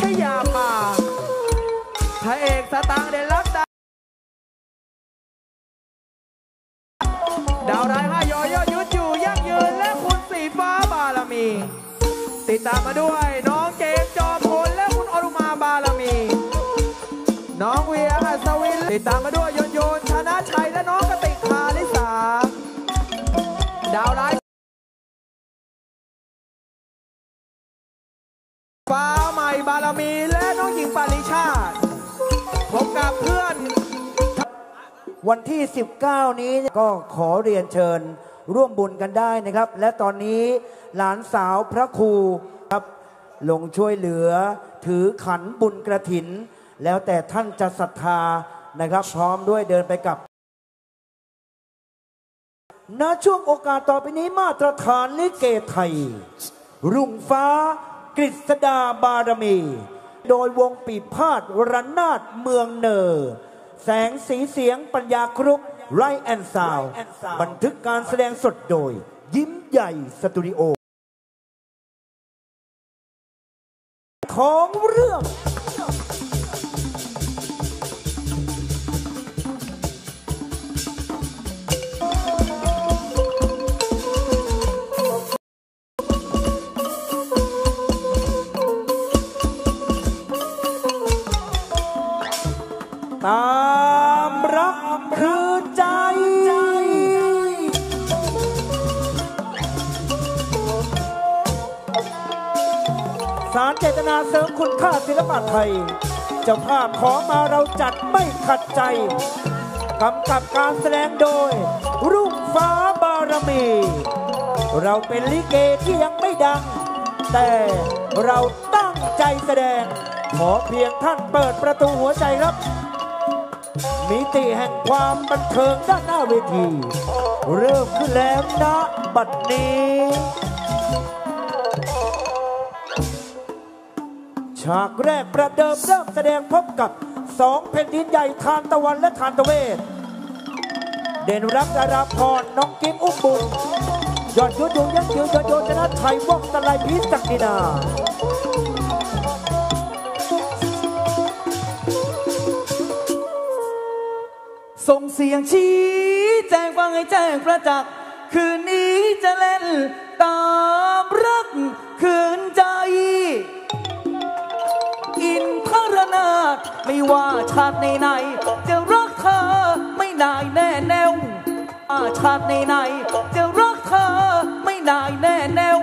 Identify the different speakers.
Speaker 1: ชยามาพระเอกสตางค์เด่นรักดาดาวร้ายห้ายอยอดยุดอยู่ยั่งยืนและคุณสีฟ้าบารมี ติดตามมาด้วยน้องเกมจอมพลและคุณอรุมาบารมี น้องเวียอัศวิน ติดตามมาด้วยโยนโยนชนะชัยและน้องกติกคาลิสาดาวร้ายฟ้า บารมีและน้องหญิงปาริชาติพบกับเพื่อน
Speaker 2: วันที่ 19 นี้ก็ขอเรียนเชิญร่วมบุญกันได้นะครับ และตอนนี้หลานสาวพระครูครับลงช่วยเหลือ ถือขันบุญกระถิน แล้วแต่ท่านจะศรัทธานะครับ พร้อมด้วยเดินไปกับณช่วงโอกาสต่อไปนี้มาตรฐานลิเกไทย รุ่งฟ้า กฤษดาบารมี โดยวงปีพาดระนาดเมืองเนอแสงสีเสียงปัญญาครุปไรแอนซาวบันทึกการแสดงสดโดย ยิ้มใหญ่สตูดิโอ ของเรื่อง ตามรักคือใจสารเจตนาเสริมคุณค่าศิลปะไทย เจ้าภาพขอมาเราจัดไม่ขัดใจกำกับการแสดงโดย รุ่งฟ้าบารมี เราเป็นลิเกที่ยังไม่ดัง แต่เราตั้งใจแสดง ขอเพียงท่านเปิดประตูหัวใจครับ มิติแห่งความบันเทิงด้านหน้าเวที เริ่มขึ้นแล้วนะบัดนี้ ฉากแรกประเดิมเริ่มแสดงพบกับสองแผ่นดินใหญ่ทานตะวันและทานตะเวศเด่นรักดาราพรน้องกิมอุ้มบุญยอดยุทธยงยักษ์ยืนยอดโยชนะชัยว่องตะไลพิศักดินา
Speaker 3: ส่งเสียงชี้แจงฟังให้แจ้งประจักษ์คืนนี้จะเล่นตามรักคืนใจ อินทรนาถไม่ว่าชาติในไหนๆจะรักเธอไม่นายแน่แน่วว่าชาติในไหนๆจะรักเธอไม่นายแน่แน่ว